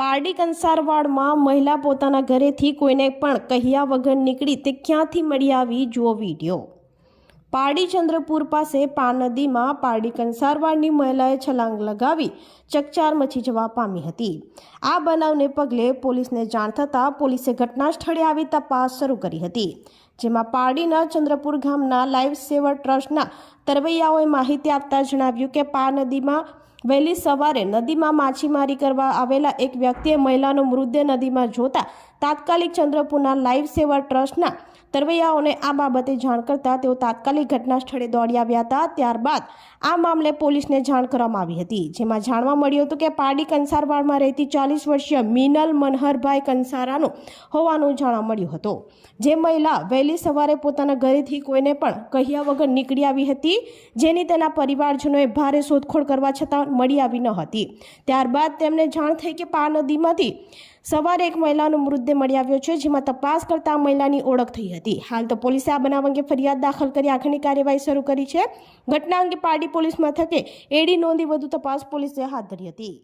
પારડી કંસારવાડમાં મહિલા પોતાના ઘરેથી કોઈને પણ કહ્યા વગર નીકળી તે ક્યાંથી મળી આવી, જુઓ વીડિયો. પારડી ચંદ્રપુર પાસે પાન નદીમાં પારડી કંસારવાડની મહિલાએ છલાંગ લગાવી ચકચાર મચી જવા પામી હતી. આ બનાવને પગલે પોલીસને જાણ થતાં પોલીસે ઘટના સ્થળે આવી તપાસ શરૂ કરી હતી, જેમાં પારડીના ચંદ્રપુર ગામના લાઈફ સેવર ટ્રસ્ટના તરવૈયાઓએ માહિતી આપતા જણાવ્યું કે પા નદીમાં વહેલી સવારે નદીમાં માછીમારી કરવા આવેલા એક વ્યક્તિએ મહિલાનો મૃતદેહ નદીમાં જોતા તાત્કાલિક ચંદ્રપુરના લાઈફ સેવર ટ્રસ્ટના તરવૈયાઓને આ બાબતે જાણ કરતા તેઓ તાત્કાલિક ઘટના સ્થળે દોડી આવ્યા હતા. ત્યારબાદ આ મામલે પોલીસને જાણ કરવામાં આવી હતી. જેમાં જાણવા મળ્યું હતું કે પારડી કંસારવાડમાં રહેતી ચાલીસ વર્ષીય મિનલ મનહરભાઈ કંસારાનું હોવાનું જાણવા મળ્યું હતું. જે મહિલા વહેલી સવારે પોતાના ઘરેથી કોઈને પણ કહ્યા વગર નીકળી આવી હતી. જેની તેના પરિવારજનોએ ભારે શોધખોળ કરવા છતાં મળી આવી ન હતી. ત્યારબાદ તેમને જાણ થઈ કે પા નદીમાંથી સવારે એક મહિલાનો મૃતદેહ મળી આવ્યો છે, જેમાં તપાસ કરતા મહિલાની ઓળખ થઈ હતી. હાલ તો પોલીસે આ બનાવ અંગે ફરિયાદ દાખલ કરી આગળની કાર્યવાહી શરૂ કરી છે. ઘટના અંગે પારડી પોલીસ મથકે એડી નોંધી વધુ તપાસ પોલીસે હાથ ધરી હતી.